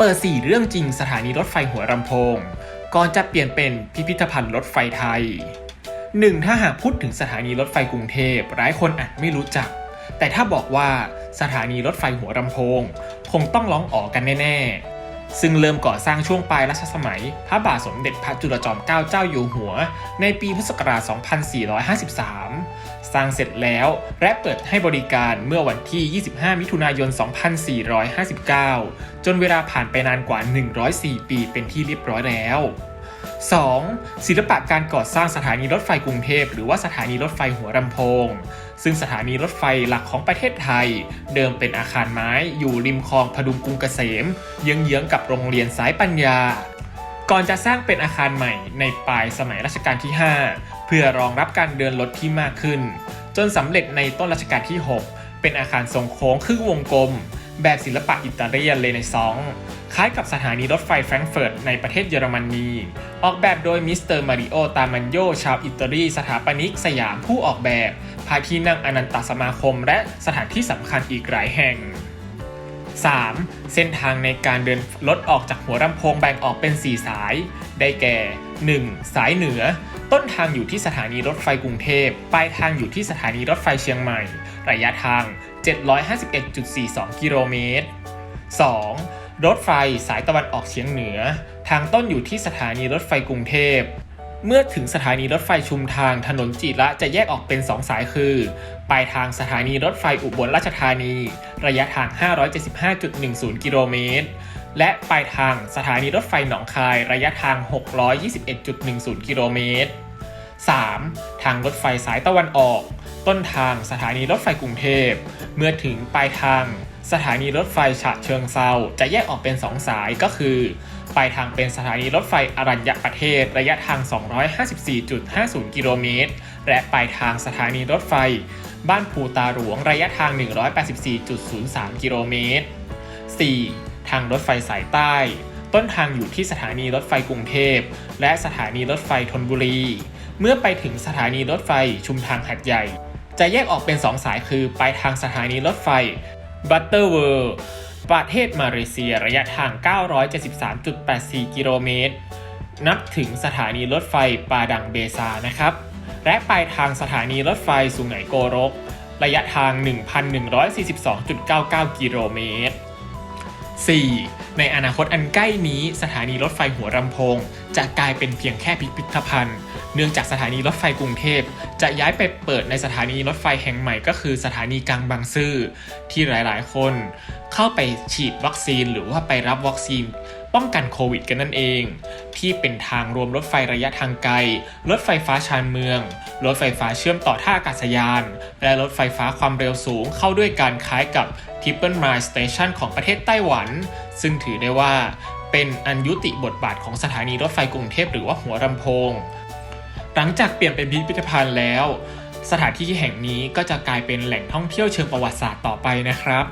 เปิด 4 เรื่องจริงสถานีรถไฟหัวลำโพง ก่อนจะเปลี่ยนเป็นพิพิธภัณฑ์รถไฟไทย 1. ถ้าหากพูดถึงสถานีรถไฟกรุงเทพหลายคนอาจไม่รู้จัก แต่ถ้าบอกว่าสถานีรถไฟหัวลำโพง คงต้องร้องอ๋อกันแน่ๆ ซึ่งเริ่มก่อสร้างช่วงปลายรัชสมัย พระบาทสมเด็จพระจุลจอมเกล้าเจ้าอยู่หัว ในปีพุทธศักราช 2453 สร้างเสร็จแล้วและเปิดให้บริการเมื่อวันที่ 25 มิถุนายน 2459 จนเวลาผ่านไปนานกว่า 104 ปีเป็นที่เรียบร้อยแล้ว 2. ศิลปะการก่อสร้างสถานีรถไฟกรุงเทพ หรือว่าสถานีรถไฟหัวลำโพง ซึ่งสถานีรถไฟหลักของประเทศไทย เดิมเป็นอาคารไม้อยู่ริมคลองพดุงกรุงเกษมเยื้องๆกับโรงเรียนสายปัญญา ก่อนจะสร้างเป็นอาคารใหม่ในปลายสมัยรัชกาลที่ 5 เพื่อรองรับการเดินรถที่มากขึ้น จนสำเร็จในต้นรัชกาลที่ 6 เป็นอาคารทรงโค้งครึ่งวงกลม แบบศิลปะอิตาเลียนเรเนซองคล้ายกับสถานีรถไฟแฟรงก์เฟิร์ตในประเทศเยอรมนี ออกแบบโดยมิสเตอร์มาริโอ ตามันโย ชาวอิตาลี สถาปนิกสยามผู้ออกแบบ พาที่นั่งอนันตสมาคม และสถานที่สำคัญอีกหลายแห่ง 3. เส้นทางในการเดินรถออกจากหัวลำโพงแบ่งออกเป็น 4 สาย ได้แก่ 1. สายเหนือ ต้นทางอยู่ที่สถานีรถไฟกรุงเทพ ปลายทางอยู่ที่สถานีรถไฟเชียงใหม่ ระยะทาง 751.42 กิโลเมตร 2. รถไฟสายตะวันออกเฉียงเหนือ ทางต้นอยู่ที่สถานีรถไฟกรุงเทพ เมื่อถึงสถานีรถไฟชุมทางถนนจิระจะแยกออกเป็น 2 สายคือ ปลายทางสถานีรถไฟอุบลราชธานี ระยะทาง 575.10 กิโลเมตร และปลายทางสถานีรถไฟหนองคายระยะทาง 621.10 กิโลเมตร 3. ทางรถไฟสายตะวันออก ต้นทางสถานีรถไฟกรุงเทพ เมื่อถึงปลายทาง สถานีรถไฟฉะเชิงเซาจะแยกออกเป็น 2 สายก็คือปลายทางเป็นสถานีรถไฟอรัญญประเทศระยะทาง 254.50 กิโลเมตร และปลายทางสถานีรถไฟ บ้านภูตาหลวงระยะทาง 184.03 กิโลเมตร 4. ทางรถไฟสายใต้ ต้นทางอยู่ที่สถานีรถไฟกรุงเทพ และสถานีรถไฟธนบุรี เมื่อไปถึงสถานีรถไฟชุมทางหัดใหญ่ จะแยกออกเป็น 2 สายคือไปทางสถานีรถไฟบัตเตอร์เวิร์ประเทศมาเลเซียระยะทาง 973.84 กิโลเมตร นับถึงสถานีรถไฟปาดังเบซานะครับ และไปทางสถานีรถไฟสุไหงโกรก ระยะทาง 1,142.99 กิโลเมตร 4. ในอนาคตอันใกล้นี้สถานีรถไฟหัวลำโพง จะกลายเป็นเพียงแค่พิพิธภัณฑ์ เนื่องจากสถานีรถไฟกรุงเทพ จะย้ายไปเปิดในสถานีรถไฟแห่งใหม่ก็คือสถานีกลางบางซื่อที่หลายๆ คนเข้าไปฉีดวัคซีนหรือว่าไปรับวัคซีนป้องกันโควิดกันนั่นเอง ที่เป็นทางรวมรถไฟระยะทางไกล รถไฟฟ้าชานเมือง รถไฟฟ้าเชื่อมต่อท่าอากาศยาน และรถไฟฟ้าความเร็วสูงเข้าด้วยการคล้ายกับ Triple Mile Station ของประเทศไต้หวัน ซึ่งถือได้ว่า เป็นอันยุติบทบาทของสถานีรถไฟกรุงเทพหรือว่าหัวลำโพง หลังจากเปลี่ยนเป็นพิพิธภัณฑ์แล้ว สถานที่แห่งนี้ก็จะกลายเป็นแหล่งท่องเที่ยวเชิงประวัติศาสตร์ต่อไปนะครับ